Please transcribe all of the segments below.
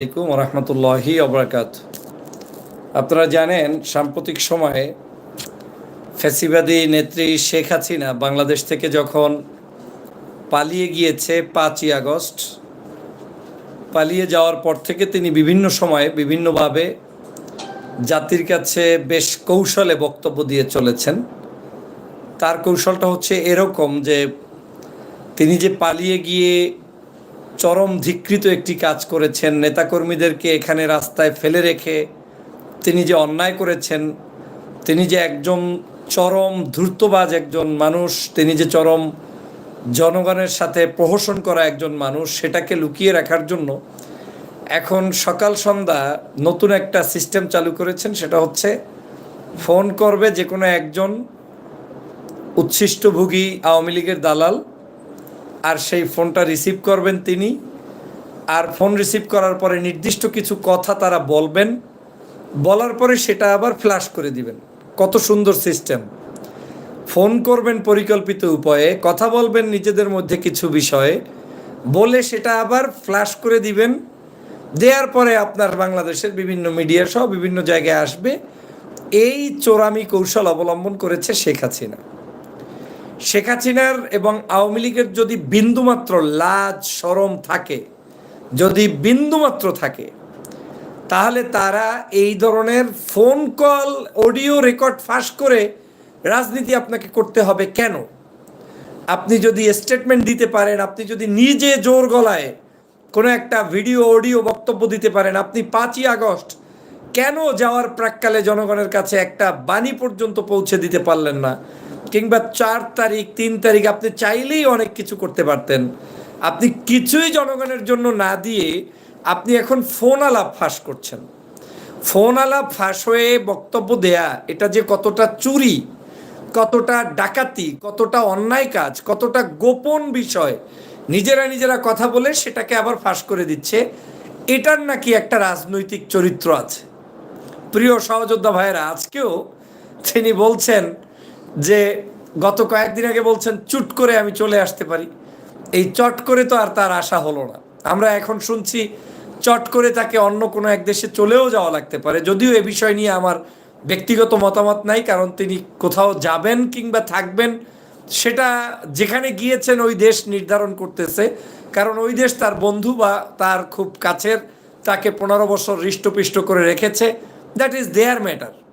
আলাইকুম রহমতুল্লাহি অবরাকাত আপনারা জানেন, সাম্প্রতিক সময়ে ফ্যাসিবাদী নেত্রী শেখ হাসিনা বাংলাদেশ থেকে যখন পালিয়ে গিয়েছে পাঁচই আগস্ট, পালিয়ে যাওয়ার পর থেকে তিনি বিভিন্ন সময়ে বিভিন্নভাবে জাতির কাছে বেশ কৌশলে বক্তব্য দিয়ে চলেছেন। তার কৌশলটা হচ্ছে এরকম যে, তিনি যে পালিয়ে গিয়ে চরম ধিকৃত একটি কাজ করেছেন। নেতাকর্মীদেরকে এখানে রাস্তায় ফেলে রেখে তিনি যে অন্যায় করেছেন, তিনি যে একজন চরম ধূর্তবাজ একজন মানুষ, তিনি যে চরম জনগণের সাথে প্রহসন করা একজন মানুষ, সেটাকে লুকিয়ে রাখার জন্য এখন সকাল সন্ধ্যা নতুন একটা সিস্টেম চালু করেছেন, সেটা হচ্ছে ফোন করবে যে কোনো একজন উচ্ছিষ্টভোগী আওয়ামী লীগের দালাল আর সেই ফোনটা রিসিভ করবেন তিনি। আর ফোন রিসিভ করার পরে নির্দিষ্ট কিছু কথা তারা বলবেন। বলার পরে সেটা আবার ফ্ল্যাশ করে দিবেন। কত সুন্দর সিস্টেম ফোন করবেন পরিকল্পিত উপায়ে, কথা বলবেন নিজেদের মধ্যে কিছু বিষয়ে। বলে সেটা আবার ফ্ল্যাশ করে দিবেন। দেওয়ার পরে আপনার বাংলাদেশের বিভিন্ন মিডিয়া সহ বিভিন্ন জায়গায় আসবে। এই চোরামি কৌশল অবলম্বন করেছে শেখ হাসিনা। শেখ হাসিনার এবং আওয়ামী লীগের যদি বিন্দুমাত্র লাজ, সরম থাকে, যদি বিন্দুমাত্র থাকে, তাহলে তারা এই ধরনের ফোন কল অডিও রেকর্ড ফাঁস করে রাজনীতি আপনাকে করতে হবে কেন? আপনি যদি স্টেটমেন্ট দিতে পারেন, আপনি যদি নিজে জোর গলায় কোনো একটা ভিডিও অডিও বক্তব্য দিতে পারেন, আপনি পাঁচই আগস্ট কেন যাওয়ার প্রাককালে জনগণের কাছে একটা বাণী পর্যন্ত পৌঁছে দিতে পারলেন না? কিংবা চার তারিখ, তিন তারিখ আপনি চাইলেই অনেক কিছু করতে পারতেন। আপনি কিছুই জনগণের জন্য না দিয়ে আপনি এখন ফোন আলাপ ফাঁস করছেন। ফোন আলাপ ফাঁস হয়ে বক্তব্য দেয়া, এটা যে কতটা চুরি, কতটা ডাকাতি, কতটা অন্যায় কাজ, কতটা গোপন বিষয়, নিজেরা নিজেরা কথা বলে সেটাকে আবার ফাঁস করে দিচ্ছে, এটার নাকি একটা রাজনৈতিক চরিত্র আছে। প্রিয় সহযোদ্ধা ভাইয়েরা, আজকেও তিনি বলছেন যে গত কয়েকদিন আগে বলছেন, চুট করে আমি চলে আসতে পারি। এই চট করে তো আর তার আশা হলো না। আমরা এখন শুনছি, চট করে তাকে অন্য কোনো এক দেশে চলেও যাওয়া লাগতে পারে। যদিও এ বিষয় নিয়ে আমার ব্যক্তিগত মতামত নাই, কারণ তিনি কোথাও যাবেন কিংবা থাকবেন, সেটা যেখানে গিয়েছেন ওই দেশ নির্ধারণ করতেছে। কারণ ওই দেশ তার বন্ধু বা তার খুব কাছের, তাকে পনেরো বছর হৃষ্টপিষ্ট করে রেখেছে। দ্যাট ইজ দেয়ার ম্যাটার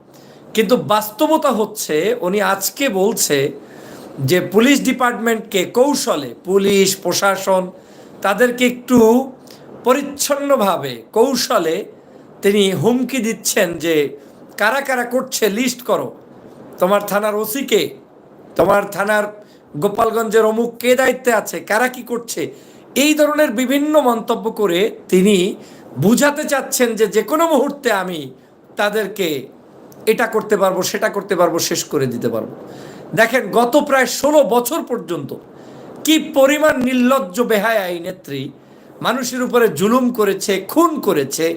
কিন্তু বাস্তবতা হচ্ছে, উনি আজকে বলছে যে পুলিশ ডিপার্টমেন্টকে কৌশলে, পুলিশ, প্রশাসন তাদেরকে একটু পরিচ্ছন্নভাবে, কৌশলে তিনি হুমকি দিচ্ছেন যে কারা কারা করছে লিস্ট করো। তোমার থানার ওসিকে তোমার থানার গোপালগঞ্জের অমুক কে দায়িত্বে আছে? কারা কি করছে? এই ধরনের বিভিন্ন মন্তব্য করে তিনি বুঝাতে চাচ্ছেন যে যে কোনো মুহূর্তে আমি তাদেরকে এটা করতে পারব, সেটা করতে পারব, শেষ করে দিতে পারব। দেখেন, গত প্রায় ষোলো বছর পর্যন্ত কি পরিমাণ নির্লজ্জ বেহায়া এই নেত্রী মানুষের উপরে জুলুম করেছে, খুন করেছে,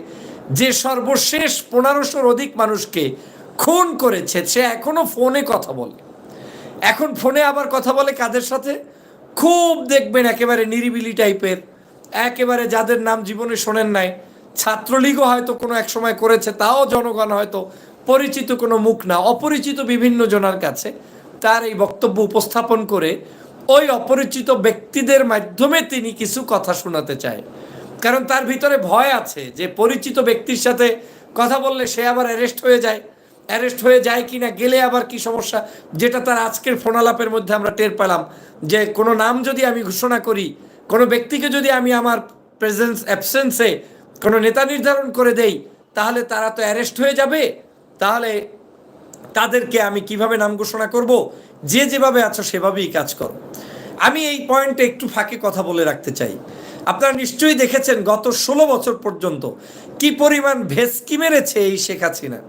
যে সর্বশেষ পনেরোশোর অধিক মানুষকে খুন করেছে, সে এখনও ফোনে কথা বলে। এখন ফোনে আবার কথা বলে কাদের সাথে? খুব দেখবেন একেবারে নিরিবিলি টাইপের, একেবারে যাদের নাম জীবনে শোনেন নাই। ছাত্রলীগও হয়তো কোনো এক সময় করেছে, তাও জনগণ হয়তো পরিচিত কোনো মুখ না, অপরিচিত বিভিন্ন জনের কাছে তার এই বক্তব্য উপস্থাপন করে ওই অপরিচিত ব্যক্তিদের মাধ্যমে তিনি কিছু কথা শোনাতে চায়। কারণ তার ভিতরে ভয় আছে যে পরিচিত ব্যক্তির সাথে কথা বললে সে আবার অ্যারেস্ট হয়ে যায়। অ্যারেস্ট হয়ে যায় কি না, গেলে আবার কি সমস্যা? যেটা তার আজকের ফোনালাপের মধ্যে আমরা টের পেলাম যে কোনো নাম যদি আমি ঘোষণা করি, কোনো ব্যক্তিকে যদি আমি আমার প্রেজেন্স অ্যাবসেন্সে কোনো নেতা নির্ধারণ করে দেই, তাহলে তারা তো অ্যারেস্ট হয়ে যাবে। তাহলে তাদেরকে আমি কীভাবে নাম ঘোষণা করব? যে যেভাবে আছো সেভাবেই কাজ করো। আমি এই পয়েন্টে একটু ফাঁকে কথা বলে রাখতে চাই। আপনারা নিশ্চয়ই দেখেছেন গত ষোলো বছর পর্যন্ত কি পরিমাণ ভেসকি মেরেছে এই শেখ হাসিনা।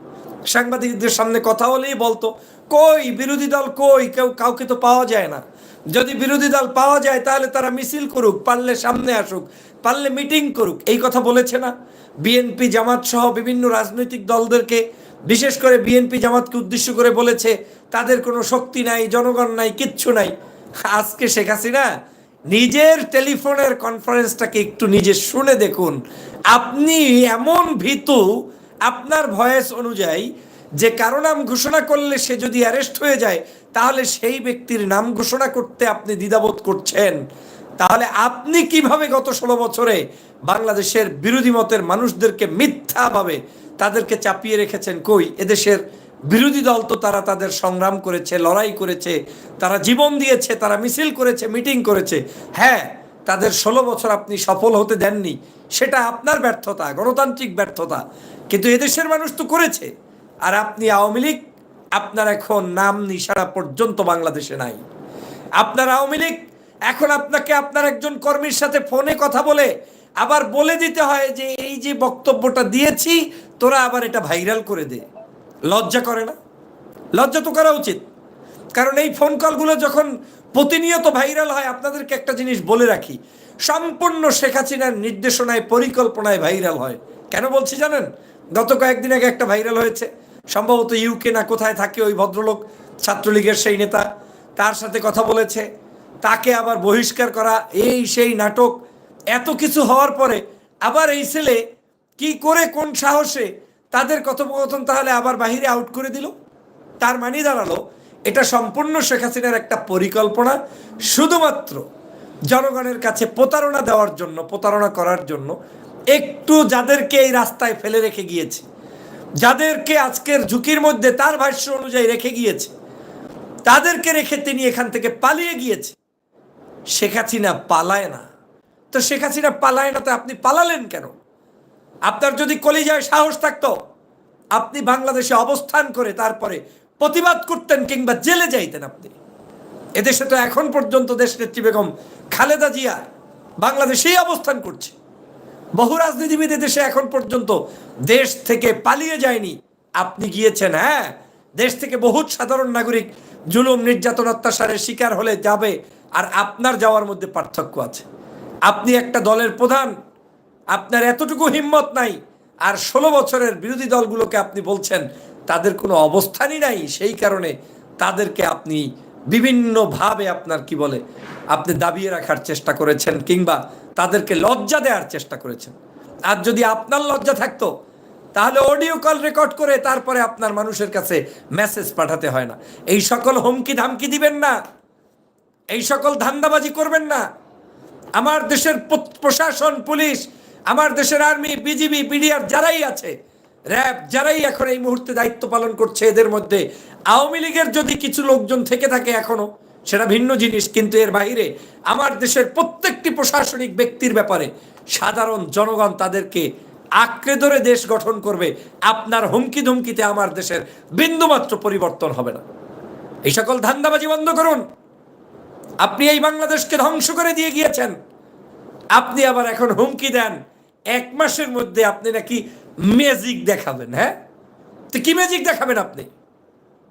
সাংবাদিকদের সামনে কথা হলেই বলতো, কই, বিরোধী দল কই? কেউ কাউকে তো পাওয়া যায় না। যদি বিরোধী দল পাওয়া যায় তাহলে তারা মিছিল করুক, পারলে সামনে আসুক, পারলে মিটিং করুক। এই কথা বলেছে না? বিএনপি জামাত সহ বিভিন্ন রাজনৈতিক দলদেরকে বিশেষ করে বিএনপি জামাতকে উদ্দেশ্য করে বলেছে, তাদের কোনো শক্তি নাই, জনগণ নাই, কিচ্ছু নাই। আজকে শেখ হাসিনা নিজের টেলিফোনের কনফারেন্সটাকে একটু নিজে শুনে দেখুন। আপনি এমন ভীতু, আপনার ভয়েস অনুযায়ী যে কারও নাম ঘোষণা করলে সে যদি অ্যারেস্ট হয়ে যায়, তাহলে সেই ব্যক্তির নাম ঘোষণা করতে আপনি দ্বিধাবোধ করছেন। তাহলে আপনি কীভাবে গত ষোলো বছরে বাংলাদেশের বিরোধী মতের মানুষদেরকে মিথ্যাভাবে তাদেরকে চাপিয়ে রেখেছেন কই? এদেশের বিরোধী দল তো তারা তাদের সংগ্রাম করেছে, লড়াই করেছে, তারা জীবন দিয়েছে, তারা মিছিল করেছে, মিটিং করেছে। হ্যাঁ তাদের ষোলো বছর আপনি সফল হতে দেননি, সেটা আপনার ব্যর্থতা, গণতান্ত্রিক ব্যর্থতা। কিন্তু এদেশের মানুষ তো করেছে। আর আপনি আওয়ামী লীগ, আপনার এখন নাম নিশারা পর্যন্ত বাংলাদেশে নাই। আপনার আওয়ামী লীগ, এখন আপনাকে আপনার একজন কর্মীর সাথে ফোনে কথা বলে আবার বলে দিতে হয় যে এই যে বক্তব্যটা দিয়েছি তোরা আবার এটা ভাইরাল করে দে। লজ্জা করে না? লজ্জা তো করা উচিত। কারণ এই ফোন কলগুলো যখন প্রতিনিয়ত ভাইরাল হয়, আপনাদেরকে একটা জিনিস বলে রাখি, সম্পূর্ণ শেখ হাসিনার নির্দেশনায়, পরিকল্পনায় ভাইরাল হয়। কেন বলছি জানেন? গত কয়েকদিন আগে একটা ভাইরাল হয়েছে। সম্ভবত ইউকে না কোথায় থাকে ওই ভদ্রলোক, ছাত্রলীগের সেই নেতা, তার সাথে কথা বলেছে। তাকে আবার বহিষ্কার করা, এই সেই নাটক, এত কিছু হওয়ার পরে আবার এই ছেলে কি করে, কোন সাহসে তাদের কথোপকথন তাহলে আবার বাহিরে আউট করে দিল? তার মানে দাঁড়াল, এটা সম্পূর্ণ শেখ হাসিনার একটা পরিকল্পনা। শুধুমাত্র জনগণের কাছে প্রতারণা দেওয়ার জন্য, প্রতারণা করার জন্য একটু যাদেরকে এই রাস্তায় ফেলে রেখে গিয়েছে, যাদেরকে আজকের ঝুঁকির মধ্যে তার ভাষ্য অনুযায়ী রেখে গিয়েছে, তাদেরকে রেখে তিনি এখান থেকে পালিয়ে গিয়েছে। শেখ হাসিনা পালায় না। তো শেখ হাসিনা পালায় না, তো আপনি পালালেন কেন? আপনার যদি কলিজায় সাহস থাকতো, আপনি বাংলাদেশে অবস্থান করে তারপরে প্রতিবাদ করতেন কিংবা জেলে যাইতেন আপনি। এদেশে তো এখন পর্যন্ত দেশ নেত্রী বেগম খালেদা জিয়া বাংলাদেশেই অবস্থান করছে। বহু রাজনীতিবিদ দেশে এখন পর্যন্ত দেশ থেকে পালিয়ে যায়নি। আপনি গিয়েছেন হ্যাঁ দেশ থেকে বহুত সাধারণ নাগরিক জুলুম, নির্যাতন, অত্যাচারের শিকার হলে যাবে, আর আপনার যাওয়ার মধ্যে পার্থক্য আছে। আপনি একটা দলের প্রধান আপনার এতটুকু হিম্মত নাই। আর ষোলো বছরের বিরোধী দলগুলোকে আপনি বলছেন, তাদের কোনো অবস্থানই নাই। সেই কারণে তাদেরকে আপনি বিভিন্নভাবে আপনার কি বলে, আপনি দাবিয়ে রাখার চেষ্টা করেছেন কিংবা তাদেরকে লজ্জা দেওয়ার চেষ্টা করেছেন। আর যদি আপনার লজ্জা থাকতো, তাহলে অডিও কল রেকর্ড করে তারপরে আপনার মানুষের কাছে মেসেজ পাঠাতে হয় না। এই সকল হুমকি ধামকি দিবেন না। এই সকল ধান্দাবাজি করবেন না। আমার দেশের প্রশাসন, পুলিশ আমার দেশের আর্মি, বিজিবি, বিডিআর যারাই আছে, র্যাব যারাই এখন এই মুহূর্তে দায়িত্ব পালন করছে এদের মধ্যে, আওয়ামী লীগের যদি কিছু লোকজন থেকে থাকে এখনও, সেটা ভিন্ন জিনিস, কিন্তু এর বাইরে আমার দেশের প্রত্যেকটি প্রশাসনিক ব্যক্তির ব্যাপারে সাধারণ জনগণ তাদেরকে আঁকড়ে ধরে দেশ গঠন করবে, আপনার হুমকি ধুমকিতে আমার দেশের বিন্দুমাত্র পরিবর্তন হবে না। এই সকল ধান্দাবাজি বন্ধ করুন। আপনি এই বাংলাদেশকে ধ্বংস করে দিয়ে গিয়েছেন। আপনি আবার এখন হুমকি দেন। এক মাসের মধ্যে আপনি নাকি ম্যাজিক দেখাবেন হ্যাঁ? তো কি ম্যাজিক দেখাবেন আপনি?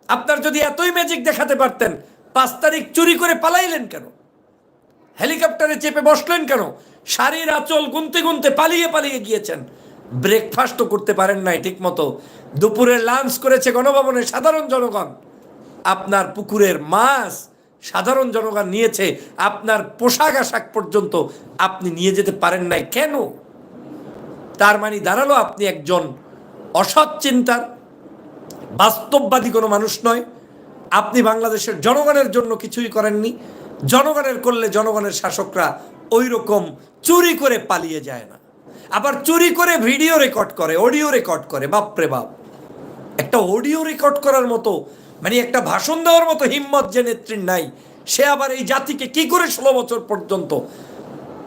আপনার যদি এতই ম্যাজিক দেখাতে পারতেন, পাঁচ তারিখ চুরি করে পালাইলেন কেন? হেলিকপ্টারে চেপে বসলেন কেন? শাড়ির আঁচল গুনতে গুনতে পালিয়ে পালিয়ে গিয়েছেন। ব্রেকফাস্টও করতে পারেন নাই ঠিক মতো দুপুরে লাঞ্চ করেছে গণভবনে সাধারণ জনগণ। আপনার পুকুরের মাছ সাধারণ জনগণ নিয়েছে। আপনার পোশাক আশাক পর্যন্ত আপনি নিয়ে যেতে পারেন নাই। কেন? তার মানে দাঁড়াল আপনি একজন অসৎ চিন্তার, বাস্তববাদী কোনো মানুষ নয়। আপনি বাংলাদেশের জনগণের জন্য কিছুই করেননি। জনগণের করলে জনগণের শাসকরা ওই রকম চুরি করে পালিয়ে যায় না। আবার চুরি করে ভিডিও রেকর্ড করে, অডিও রেকর্ড করে, বাপরে বাপ। একটা অডিও রেকর্ড করার মতো মানে একটা ভাষণ দেওয়ার মতো হিম্মত যে নেত্রীর নাই, সে আবার এই জাতিকে কি করে ষোলো বছর পর্যন্ত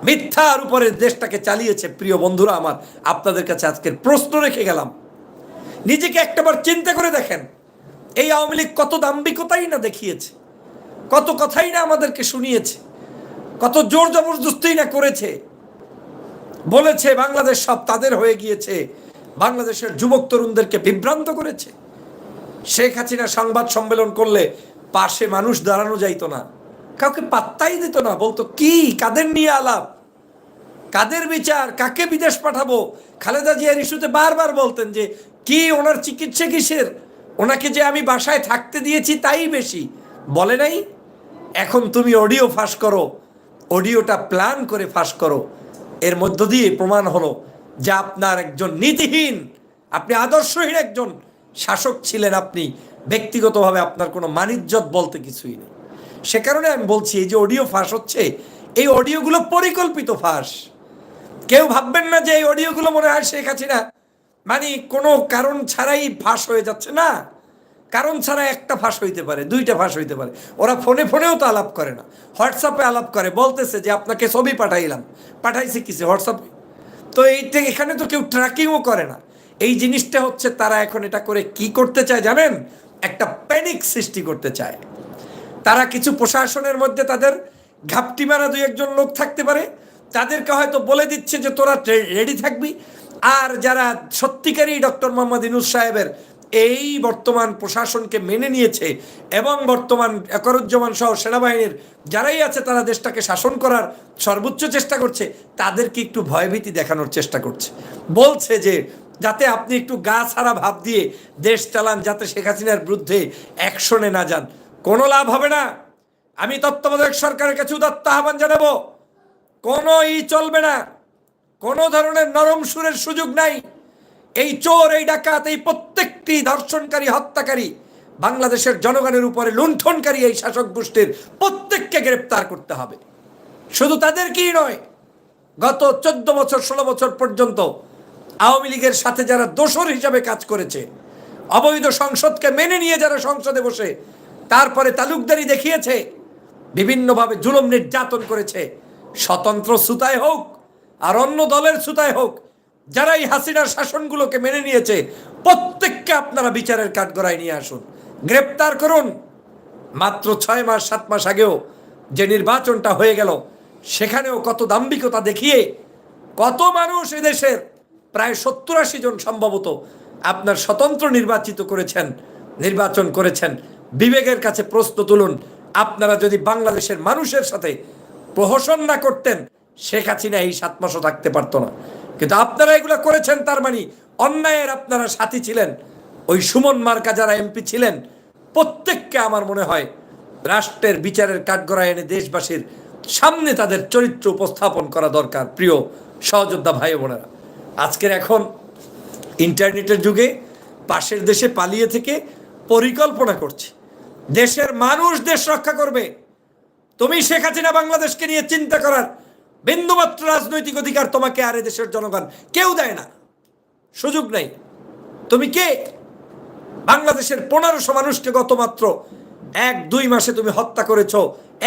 মিথ্যার উপরে দেশটাকে চালিয়েছে, প্রিয় বন্ধুরা আমার, আপনাদের কাছে আজকের প্রশ্ন রেখে গেলাম। নিজেকে একটাবার চিন্তা করে দেখেন, এই আওয়ামী লীগ কত দাম্বিকতাই না দেখিয়েছে, কত কথাই না আমাদেরকে শুনিয়েছে, কত জোর জবরদস্তি না করেছে। বলেছে, বাংলাদেশ সব তাদের হয়ে গিয়েছে, বাংলাদেশের যুবক তরুণদেরকে বিভ্রান্ত করেছে। শেখ হাসিনা সংবাদ সম্মেলন করলে পাশে মানুষ দাঁড়ানো যাইতো না, কাউকে পাত্তাই দিত না, বলতো, কি? কাদের নিয়ে আলাপ? কাদের বিচার? কাকে বিদেশ পাঠাবো? খালেদা জিয়ার ইস্যুতে বারবার বলতেন যে, কি ওনার চিকিৎসা কিসের? ওনাকে যে আমি বাসায় থাকতে দিয়েছি তাই বেশি। বলে নাই? এখন তুমি অডিও ফাঁস করো। অডিওটা প্ল্যান করে ফাঁস করো। এর মধ্য দিয়ে প্রমাণ হলো যে আপনার একজন নীতিহীন, আপনি আদর্শহীন একজন শাসক ছিলেন আপনি। ব্যক্তিগতভাবে আপনার কোনো মানিজ্যত বলতে কিছুই নেই। সে কারণে আমি বলছি, এই যে অডিও ফাঁস হচ্ছে, এই অডিওগুলো পরিকল্পিত ফাঁস। কেউ ভাববেন না যে এই অডিওগুলো মনে হয় শেখ হাসিনা। মানে কোনো কারণ ছাড়াই ফাঁস হয়ে যাচ্ছে না। কারণ ছাড়া একটা ফাঁস হইতে পারে, দুইটা ফাঁস হইতে পারে। ওরা ফোনে ফোনেও তো আলাপ করে না। হোয়াটসঅ্যাপে আলাপ করে, বলতেছে যে আপনাকে ছবি পাঠাইলাম। পাঠাইছে কিসে? হোয়াটসঅ্যাপে। তো এইটা এখানে তো কেউ ট্র্যাকিংও করে না। এই জিনিসটা হচ্ছে তারা এখন এটা করে কি করতে চায় জানেন? একটা প্যানিক সৃষ্টি করতে চায়। তারা কিছু প্রশাসনের মধ্যে তাদের ঘাপটি মারা দুই একজন লোক থাকতে পারে। তাদেরকে হয়তো বলে দিচ্ছে যে তোরা রেডি থাকবি। আর যারা সত্যিকারই ডক্টর মোহাম্মদ ইনুস সাহেবের এই বর্তমান প্রশাসনকে মেনে নিয়েছে এবং বর্তমান একরুজ্জামান সহ সেনাবাহিনীর যারাই আছে, তারা দেশটাকে শাসন করার সর্বোচ্চ চেষ্টা করছে, তাদেরকে একটু ভয়ভীতি দেখানোর চেষ্টা করছে। বলছে যে, যাতে আপনি একটু গা ছাড়া ভাব দিয়ে দেশ চালান, যাতে শেখ হাসিনার বিরুদ্ধে অ্যাকশনে না যান। কোনো লাভ হবে না। আমি তত্ত্বাবধায়ক সরকারের কাছে উদাত্ত আহ্বান জানাব। কোনো ই চলবে না। কোনো ধরনের নরম সুরের সুযোগ নাই। এই চোর, এই ডাকাত, এই প্রত্যেকটি ধর্ষণকারী, হত্যাকারী বাংলাদেশের জনগণের উপরে লুণ্ঠনকারী এই শাসক গোষ্ঠীর প্রত্যেককে গ্রেপ্তার করতে হবে। শুধু তাদেরকেই নয়, গত চোদ্দ বছর, ষোলো বছর পর্যন্ত আওয়ামী লীগের সাথে যারা দোসর হিসাবে কাজ করেছে, অবৈধ সংসদকে মেনে নিয়ে যারা সংসদে বসে, তারপরে তালুকদারি দেখিয়েছে, বিভিন্নভাবে জুলুম নির্যাতন করেছে স্বতন্ত্র সুতায় হোক আর অন্য দলের সুতায় হোক যারা এই হাসিনার শাসনগুলোকে মেনে নিয়েছে, প্রত্যেককে আপনারা বিচারের কাঠগড়ায় নিয়ে আসুন। গ্রেপ্তার করুন। মাত্র ছয় মাস, সাত মাস আগেও যে নির্বাচনটা হয়ে গেল, সেখানেও কত দাম্ভিকতা দেখিয়ে কত মানুষ এদেশের প্রায় সত্তর আশি জন সম্ভবত আপনার স্বতন্ত্র নির্বাচিত করেছেন, নির্বাচন করেছেন। বিবেকের কাছে প্রশ্ন তুলুন, আপনারা যদি বাংলাদেশের মানুষের সাথে প্রহসন না করতেন, শেখ হাসিনা এই সাত মাসও থাকতে পারতো না। কিন্তু আপনারা এগুলো করেছেন তার মানে অন্যায়ের আপনারা সাথী ছিলেন। ওই সুমন মার্কা যারা এমপি ছিলেন, প্রত্যেককে আমার মনে হয় রাষ্ট্রের বিচারের কাঠগড়ায় এনে দেশবাসীর সামনে তাদের চরিত্র উপস্থাপন করা দরকার, প্রিয় সহযোদ্ধা ভাই বোনেরা। আজকের এখন ইন্টারনেটের যুগে পাশের দেশে পালিয়ে থেকে পরিকল্পনা করছে। দেশের মানুষ দেশ রক্ষা করবে। তুমি শেখ হাসিনা বাংলাদেশকে নিয়ে চিন্তা করার বিন্দুমাত্র রাজনৈতিক অধিকার তোমাকে আর দেশের জনগণ কেউ দেয় না। সুযোগ নেই। তুমি কে? বাংলাদেশের পনেরোশো মানুষকে গত মাত্র এক, দুই মাসে তুমি হত্যা করেছ।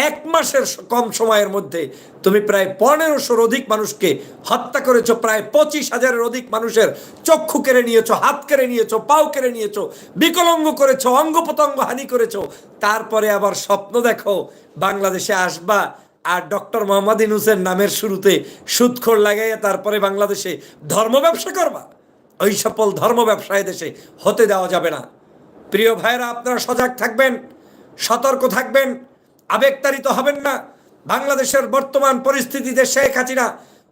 এক মাসের কম সময়ের মধ্যে তুমি প্রায় পনেরোশোর অধিক মানুষকে হত্যা করেছ, প্রায় পঁচিশ হাজারের অধিক মানুষের চক্ষু কেড়ে নিয়েছো, হাত কেড়ে নিয়েছো, পাও কেড়ে নিয়েছো, বিকলঙ্গ করেছ অঙ্গ প্রত্যঙ্গ হানি করেছ। তারপরে আবার স্বপ্ন দেখো, বাংলাদেশে আসবা আর ডক্টর মোহাম্মদ ইনুসের নামের শুরুতে সুদখোর লাগাইয়া তারপরে বাংলাদেশে ধর্ম ব্যবসা করবা। ওই সকল ধর্ম ব্যবসায় দেশে হতে দেওয়া যাবে না। প্রিয় ভাইরা আপনারা সজাগ থাকবেন। সতর্ক থাকবেন, আবেগতাড়িত হবেন না। বাংলাদেশের বর্তমান পরিস্থিতিতে শেখ হাসিনা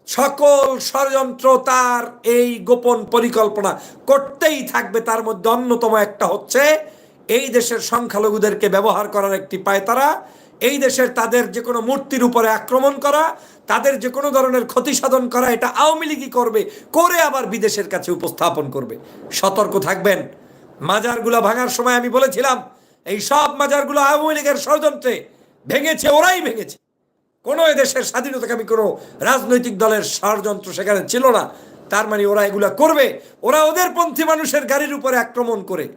সকল ষড়যন্ত্র তার এই গোপন পরিকল্পনা করতেই থাকবে। তার মধ্যে অন্যতম একটা হচ্ছে এই দেশের সংখ্যালঘুদেরকে ব্যবহার করার একটি পায়তারা, এই দেশের তাদের যে কোনো মূর্তির উপরে আক্রমণ করা, তাদের যে কোনো ধরনের ক্ষতি সাধন করা, এটা আওয়ামী লীগই করবে, করে আবার বিদেশের কাছে উপস্থাপন করবে। সতর্ক থাকবেন। মাজারগুলো ভাঙার সময় আমি বলেছিলাম এই সব মাজারগুলো আওয়ামী লীগের ষড়যন্ত্রে ভেঙেছে, ওরাই ভেঙেছে। কোনো এদেশের স্বাধীনতাকামী কোনো রাজনৈতিক দলের ষড়যন্ত্র সেখানে ছিল না। তার মানে ওরা এগুলা করবে। ওরা ওদের পন্থী মানুষের গাড়ির উপরে আক্রমণ করে।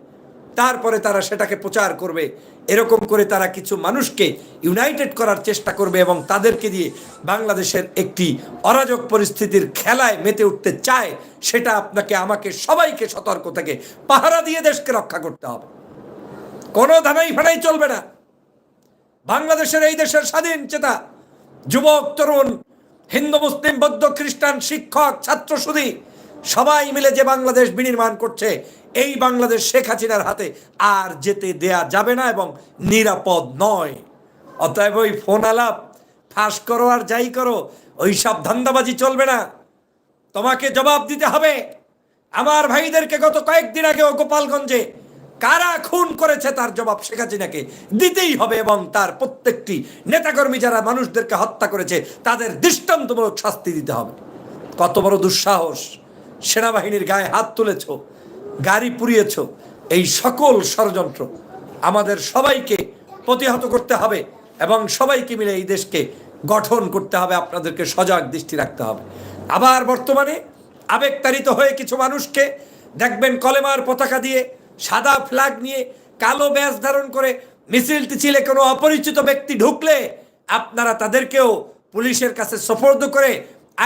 তারপরে তারা সেটাকে প্রচার করবে। এরকম করে তারা কিছু মানুষকে ইউনাইটেড করার চেষ্টা করবে এবং তাদেরকে দিয়ে বাংলাদেশের একটি অরাজক পরিস্থিতির খেলায় মেতে উঠতে চায়, সেটা আপনাকে, আমাকে সবাইকে সতর্ক থেকে পাহারা দিয়ে দেশকে রক্ষা করতে হবে। কোনো ধানাই ফানাই চলবে না। বাংলাদেশের এই দেশের স্বাধীন চেতা, যুবক, তরুণ, হিন্দু, মুসলিম, বৌদ্ধ, খ্রিস্টান, শিক্ষক, ছাত্র সুদী সবাই মিলে যে বাংলাদেশ বিনির্মাণ করছে, এই বাংলাদেশ শেখ হাসিনার হাতে আর যেতে দেয়া যাবে না এবং নিরাপদ নয়। অতএব ওই ফোন আলাপ, ফাঁস করো আর যাই করো, ওই সব ধান্দাবাজি চলবে না। তোমাকে জবাব দিতে হবে। আমার ভাইদেরকে গত কয়েকদিন আগেও গোপালগঞ্জে কারা খুন করেছে তার জবাব শেখ হাসিনাকে দিতেই হবে এবং তার প্রত্যেকটি নেতাকর্মী যারা মানুষদেরকে হত্যা করেছে, তাদের দৃষ্টান্তমূলক শাস্তি দিতে হবে। কত বড় দুঃসাহস! সেনাবাহিনীর গায়ে হাত তুলেছ, গাড়ি পুড়িয়েছ, এই সকল ষড়যন্ত্র আমাদের সবাইকে প্রতিহত করতে হবে এবং সবাইকে মিলে এই দেশকে গঠন করতে হবে, আপনাদেরকে সজাগ দৃষ্টি রাখতে হবে। আবার বর্তমানে আবেগতাড়িত হয়ে কিছু মানুষকে দেখবেন কলেমার পতাকা দিয়ে সাদা ফ্ল্যাগ নিয়ে কালো ব্যাস ধারণ করে মিছিল টিছিলে কোনো অপরিচিত ব্যক্তি ঢুকলে আপনারা তাদেরকেও পুলিশের কাছে সোপর্দ করে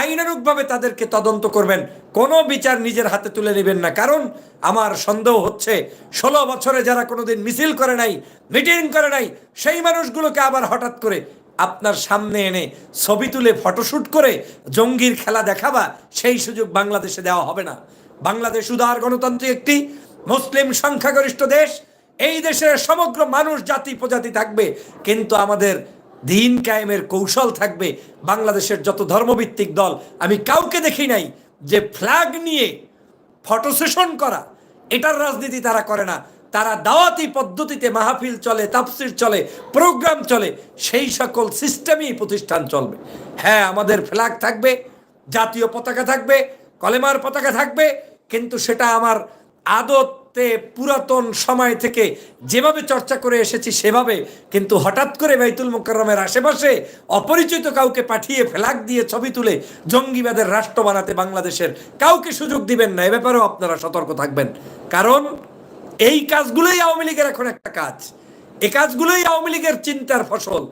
আইনানুগভাবে তাদেরকে তদন্ত করবেন। কোনো বিচার নিজের হাতে তুলে নেবেন না। কারণ আমার সন্দেহ হচ্ছে, ষোলো বছরে যারা কোনোদিন মিছিল করে নাই, মিটিং করে নাই, সেই মানুষগুলোকে আবার হঠাৎ করে আপনার সামনে এনে ছবি তুলে ফটোশ্যুট করে জঙ্গির খেলা দেখাবা, সেই সুযোগ বাংলাদেশে দেওয়া হবে না। বাংলাদেশ উদার গণতান্ত্রিক একটি মুসলিম সংখ্যাগরিষ্ঠ দেশ, এই দেশের সমগ্র মানুষ, জাতি, প্রজাতি থাকবে। কিন্তু আমাদের দিন কায়েমের কৌশল থাকবে বাংলাদেশের যত ধর্মভিত্তিক দল। আমি কাউকে দেখি নাই যে ফ্ল্যাগ নিয়ে ফটো সেশন করা। এটার রাজনীতি তারা করে না। তারা দাওয়াতি পদ্ধতিতে মাহফিল চলে, তাফসির চলে, প্রোগ্রাম চলে, সেই সকল সিস্টেমই প্রতিষ্ঠান চলবে। হ্যাঁ আমাদের ফ্ল্যাগ থাকবে, জাতীয় পতাকা থাকবে, কলেমার পতাকা থাকবে, কিন্তু সেটা আমার আদতে পুরাতন সময় থেকে যেভাবে চর্চা করে এসেছি সেভাবে কিন্তু হঠাৎ করে বাইতুল মোকাররমের আশেপাশে অপরিচিত কাউকে পাঠিয়ে ফ্ল্যাগ দিয়ে ছবি তুলে জঙ্গিবাদের রাষ্ট্র বানাতে বাংলাদেশের কাউকে সুযোগ দিবেন না, এ ব্যাপারেও আপনারা সতর্ক থাকবেন। কারণ এই কাজগুলোই আওয়ামী লীগের এখন একটা কাজ। এ কাজগুলোই আওয়ামী লীগের চিন্তার ফসল।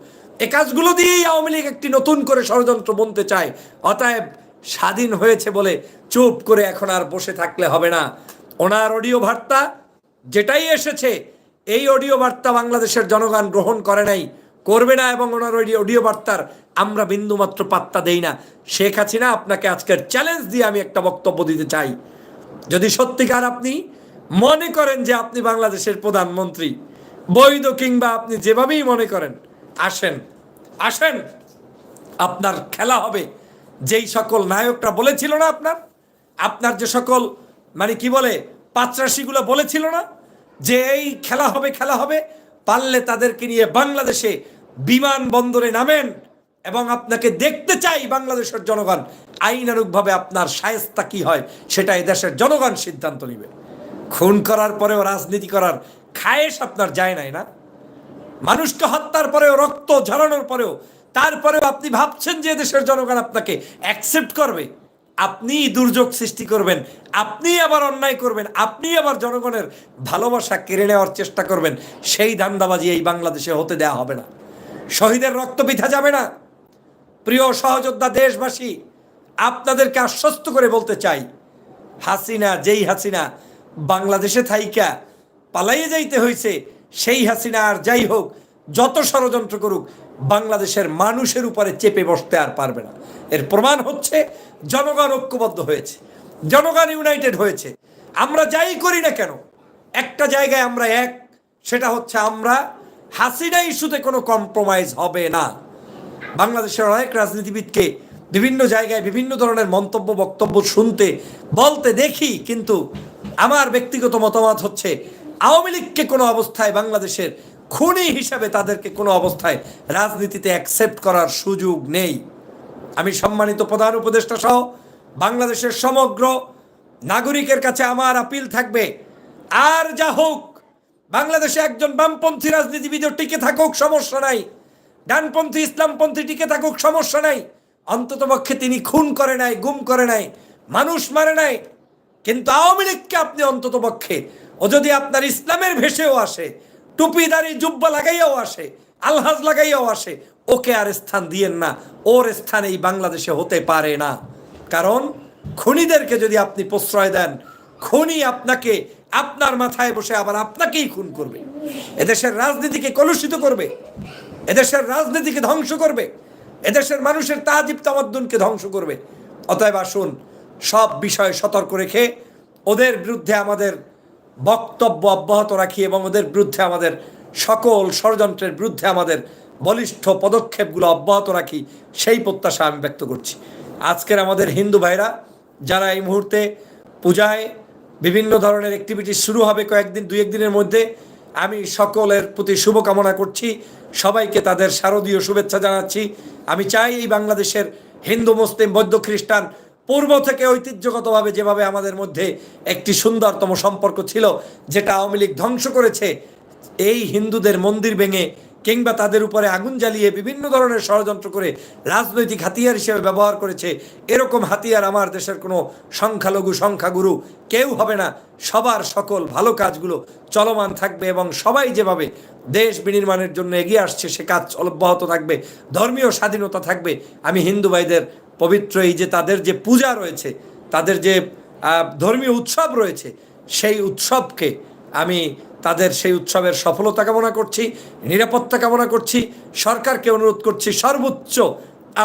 এ কাজগুলো দিয়েই আওয়ামী লীগ একটি নতুন করে ষড়যন্ত্র বনতে চায়। অতএব স্বাধীন হয়েছে বলে চুপ করে এখন আর বসে থাকলে হবে না। ওনার অডিও বার্তা যেটাই এসেছে, এই অডিও বার্তা বাংলাদেশের জনগণ গ্রহণ করে নাই, করবে না এবং ওনার ওই অডিও বার্তার আমরা বিন্দুমাত্র পাত্তা দেই না। শেখ হাসিনা আপনাকে আজকের চ্যালেঞ্জ দিয়ে আমি একটা বক্তব্য দিতে চাই। যদি সত্যিকার আপনি মনে করেন যে আপনি বাংলাদেশের প্রধানমন্ত্রী, বৈধ কিংবা আপনি যেভাবেই মনে করেন, আসেন আসেন, আপনার খেলা হবে। যেই সকল নায়করা বলেছিল না আপনার আপনার যে সকল মানে কি বলে পাত্রাশিগুলো বলেছিল না যে এই খেলা হবে খেলা হবে, পারলে তাদেরকে নিয়ে বাংলাদেশে বিমান বন্দরে নামেন এবং আপনাকে দেখতে চাই বাংলাদেশের জনগণ। আইনানুগভাবে আপনার সায়স্তা কি হয় সেটা দেশের জনগণ সিদ্ধান্ত নেবে। খুন করার পরেও রাজনীতি করার খায়েশ আপনার যায় নাই না। মানুষকে হত্যার পরেও, রক্ত ঝরানোর পরেও, তারপরেও আপনি ভাবছেন যে দেশের জনগণ আপনাকে অ্যাকসেপ্ট করবে। আপনি দুর্যোগ সৃষ্টি করবেন আপনি আবার অন্যায় করবেন আপনি আবার জনগণের ভালোবাসা কেড়ে নেওয়ার চেষ্টা করবেন, সেই ধান্দাবাজি এই বাংলাদেশে হতে দেয়া হবে না। শহীদের রক্ত বিথা যাবে না। প্রিয় সহযোদ্ধা দেশবাসী, আপনাদেরকে আশ্বস্ত করে বলতে চাই, হাসিনা, যেই হাসিনা বাংলাদেশে থাইকা পালাইয়ে যাইতে হয়েছে সেই হাসিনা আর যাই হোক, যত ষড়যন্ত্র করুক বাংলাদেশের মানুষের উপরে চেপে বসতে আর পারবে না। এর প্রমাণ হচ্ছে জনগণ ঐক্যবদ্ধ হয়েছে, জনগণ ইউনাইটেড হয়েছে। আমরা যাই করি না কেন, একটা জায়গায় আমরা এক, সেটা হচ্ছে আমরা হাসিনা ইস্যুতে কোনো কম্প্রোমাইজ হবে না। বাংলাদেশের অনেক রাজনীতিবিদকে বিভিন্ন জায়গায় বিভিন্ন ধরনের মন্তব্য, বক্তব্য শুনতে, বলতে দেখি, কিন্তু আমার ব্যক্তিগত মতামত হচ্ছে আওয়ামী লীগকে কোনো অবস্থায় বাংলাদেশের খুনি হিসাবে তাদেরকে কোনো অবস্থায় রাজনীতিতে অ্যাকসেপ্ট করার সুযোগ নেই। আমি সম্মানিত প্রধান উপদেষ্টা সহ বাংলাদেশের সমগ্র নাগরিকের কাছে আমার আপিল থাকবে, আর যা হোক, বাংলাদেশে একজন বামপন্থী রাজনীতিবিদও টিকে থাকুক, সমস্যা নাই। ডানপন্থী, ইসলামপন্থী টিকে থাকুক, সমস্যা নাই। অন্তত পক্ষে তিনি খুন করে নাই, গুম করে নাই, মানুষ মারে নাই। কিন্তু আওয়ামী লীগকে আপনি অন্তত পক্ষে ও যদি আপনার ইসলামের ভেসেও আসে টুপিদারি জুব্বা লাগাইয়াও আসে, আলহাজ লাগাইয়াও আসে, ওকে আর স্থান দিয়েন না। ওর স্থান এই বাংলাদেশে হতে পারে না। কারণ খুনিদেরকে যদি আপনি প্রশ্রয় দেন, খুনি আপনাকে আপনার মাথায় বসে আবার আপনাকেই খুন করবে। এদেশের রাজনীতিকে কলুষিত করবে। এদেশের রাজনীতিকে ধ্বংস করবে। এদেশের মানুষের তাজিব তামাদ্দুনকে ধ্বংস করবে। অতএব আসুন, সব বিষয়ে সতর্ক রেখে ওদের বিরুদ্ধে আমাদের বক্তব্য অব্যাহত রাখি এবং ওদের বিরুদ্ধে আমাদের সকল ষড়যন্ত্রের বিরুদ্ধে আমাদের বলিষ্ঠ পদক্ষেপগুলো অব্যাহত রাখি, সেই প্রত্যাশা আমি ব্যক্ত করছি। আজকের আমাদের হিন্দু ভাইরা, যারা এই মুহূর্তে পূজায় বিভিন্ন ধরনের অ্যাক্টিভিটি শুরু হবে কয়েকদিন, দুই একদিনের মধ্যে, আমি সকলের প্রতি শুভকামনা করছি। সবাইকে তাদের শারদীয় শুভেচ্ছা জানাচ্ছি। আমি চাই এই বাংলাদেশের হিন্দু, মুসলিম, বৌদ্ধ, খ্রিস্টান পূর্ব থেকে ঐতিহ্যগতভাবে যেভাবে আমাদের মধ্যে একটি সুন্দরতম সম্পর্ক ছিল, যেটা আওয়ামী লীগ ধ্বংস করেছে, এই হিন্দুদের মন্দির ভেঙে কিংবা তাদের উপরে আগুন জ্বালিয়ে বিভিন্ন ধরনের ষড়যন্ত্র করে রাজনৈতিক হাতিয়ার হিসেবে ব্যবহার করেছে, এরকম হাতিয়ার আমার দেশের কোনো সংখ্যালঘু, সংখ্যাগুরু কেউ হবে না। সবার সকল ভালো কাজগুলো চলমান থাকবে এবং সবাই যেভাবে দেশ বিনির্মাণের জন্য এগিয়ে আসছে, সে কাজ অব্যাহত থাকবে, ধর্মীয় স্বাধীনতা থাকবে। আমি হিন্দু ভাইদের পবিত্র এই যে তাদের যে পূজা রয়েছে, তাদের যে ধর্মীয় উৎসব রয়েছে, সেই উৎসবকে আমি তাদের সেই উৎসবের সফলতা কামনা করছি, নিরাপত্তা কামনা করছি, সরকারকে অনুরোধ করছি সর্বোচ্চ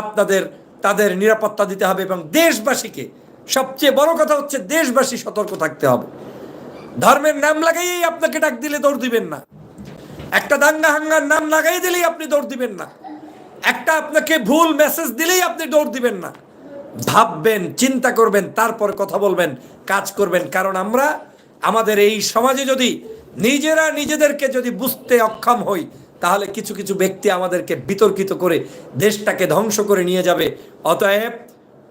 আপনাদের, তাদের নিরাপত্তা দিতে হবে এবং দেশবাসীকে সবচেয়ে বড় কথা হচ্ছে দেশবাসী সতর্ক থাকতে হবে। ধর্মের নাম লাগাইয়েই আপনাকে ডাক দিলে দৌড় দিবেন না। একটা দাঙ্গা হাঙ্গার নাম লাগাই দিলেই আপনি দৌড় দিবেন না। একটা আপনাকে ভুল মেসেজ দিলেই আপনি দৌড় দিবেন না। ভাববেন, চিন্তা করবেন, তারপর কথা বলবেন, কাজ করবেন। কারণ আমরা, আমাদের এই সমাজে যদি নিজেরা নিজেদেরকে যদি বুঝতে অক্ষম হই, তাহলে কিছু কিছু ব্যক্তি আমাদেরকে বিতর্কিত করে দেশটাকে ধ্বংস করে নিয়ে যাবে। অতএব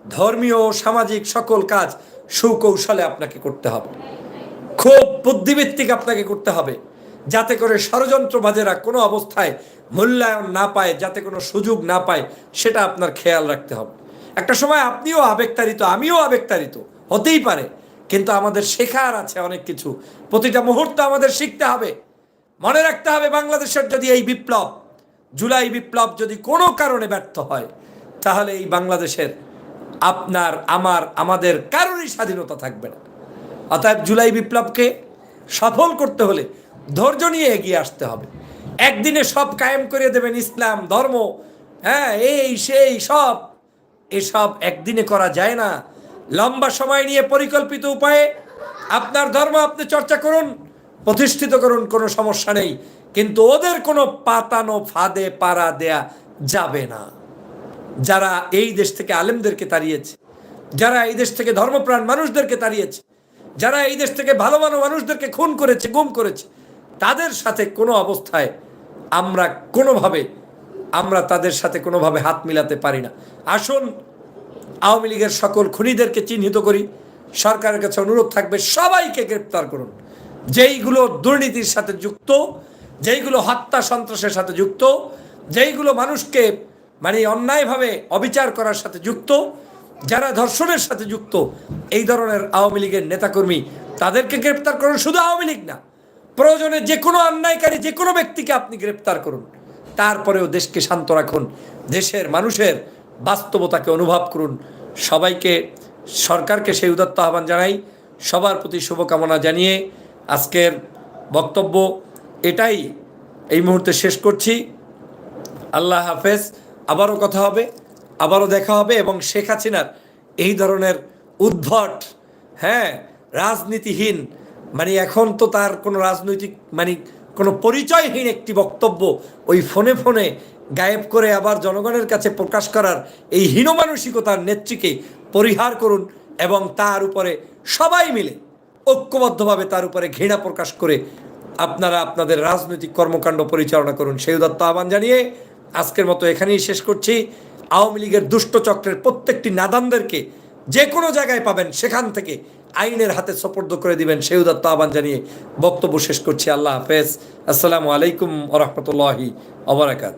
ধর্মীয় সামাজিক সকল কাজ সুকৌশলে আপনাকে করতে হবে। খুব বুদ্ধিভিত্তিক আপনাকে করতে হবে। যাতে করে ষড়যন্ত্রবাজেরা কোনো অবস্থায় মূল্যায়ন না পায়, যাতে কোনো সুযোগ না পায়, সেটা আপনার খেয়াল রাখতে হবে। একটা সময় আপনিও আবেগতাড়িত, আমিও আবেগতাড়িত, হতেই পারে। কিন্তু আমাদের শেখার আছে অনেক কিছু। প্রতিটা মুহূর্ত আমাদের শিখতে হবে। মনে রাখতে হবে বাংলাদেশের যদি এই বিপ্লব, জুলাই বিপ্লব যদি কোনো কারণে ব্যর্থ হয়, তাহলে এই বাংলাদেশের আপনার, আমার, আমাদের কারোরই স্বাধীনতা থাকবে না। অতএব জুলাই বিপ্লবকে সফল করতে হলে ধৈর্য নিয়ে এগিয়ে আসতে হবে। একদিনে সব কায়েম করে দেবেন ইসলাম, ধর্ম হ্যাঁ এই, সেই, সব। এসব একদিনে করা যায় না। লম্বা সময় নিয়ে পরিকল্পিত উপায়ে আপনার ধর্ম আপনি চর্চা করুন, প্রতিষ্ঠিত করুন, কোনো সমস্যা নেই। কিন্তু ওদের কোনো পাতানো ফাঁদে, পাড়া দেয়া যাবে না। যারা এই দেশ থেকে আলেমদেরকে তাড়িয়েছে, যারা এই দেশ থেকে ধর্মপ্রাণ মানুষদেরকে তাড়িয়েছে, যারা এই দেশ থেকে ভালো ভালো মানুষদেরকে খুন করেছে, গুম করেছে তাদের সাথে কোনো অবস্থায় আমরা কোনোভাবে, আমরা তাদের সাথে কোনোভাবে হাত মিলাতে পারি না। আসুন, আওয়ামী লীগের সকল খুনিদেরকে চিহ্নিত করি। সরকারের কাছে অনুরোধ থাকবে, সবাইকে গ্রেপ্তার করুন। যেইগুলো দুর্নীতির সাথে যুক্ত, যেইগুলো হত্যা সন্ত্রাসের সাথে যুক্ত, যেইগুলো মানুষকে মানে অন্যায়ভাবে অবিচার করার সাথে যুক্ত, যারা ধর্ষণের সাথে যুক্ত, এই ধরনের আওয়ামী লীগের নেতাকর্মী, তাদেরকে গ্রেপ্তার করুন। শুধু আওয়ামী লীগ না প্রয়োজনে যে কোনো অন্যায়কারী, যে কোনো ব্যক্তিকে আপনি গ্রেপ্তার করুন। তারপরেও দেশকে শান্ত রাখুন। দেশের মানুষের বাস্তবতাকে অনুভব করুন। সবাইকে, সরকারকে সেই উদাত্ত আহ্বান জানাই। সবার প্রতি শুভকামনা জানিয়ে আজকের বক্তব্য এটাই। এই মুহূর্তে শেষ করছি। আল্লাহ হাফেজ। আবারও কথা হবে, আবারও দেখা হবে এবং শেখ হাসিনার এই ধরনের উদ্ভট হ্যাঁ রাজনীতিহীন মানে এখন তো তার কোনো রাজনৈতিক মানে কোনো পরিচয়হীন একটি বক্তব্য ওই ফোনে ফোনে গায়েব করে আবার জনগণের কাছে প্রকাশ করার এই হীনমানসিকতার নেত্রীকে পরিহার করুন এবং তার উপরে সবাই মিলে ঐক্যবদ্ধভাবে তার উপরে ঘৃণা প্রকাশ করে আপনারা আপনাদের রাজনৈতিক কর্মকাণ্ড পরিচালনা করুন। সেই উদাত্ত আহ্বান জানিয়ে আজকের মতো এখানেই শেষ করছি। আওয়ামী লীগের দুষ্ট চক্রের প্রত্যেকটি নাদানদেরকে যে কোনো জায়গায় পাবেন, সেখান থেকে আইনের হাতে সপর্দ করে দিবেন। সেই উদাত্ত আহ্বান জানিয়ে বক্তব্য শেষ করছি। আল্লাহ হাফেজ। আসসালামু আলাইকুম ওরহমতুল্লাহি অবরাকাত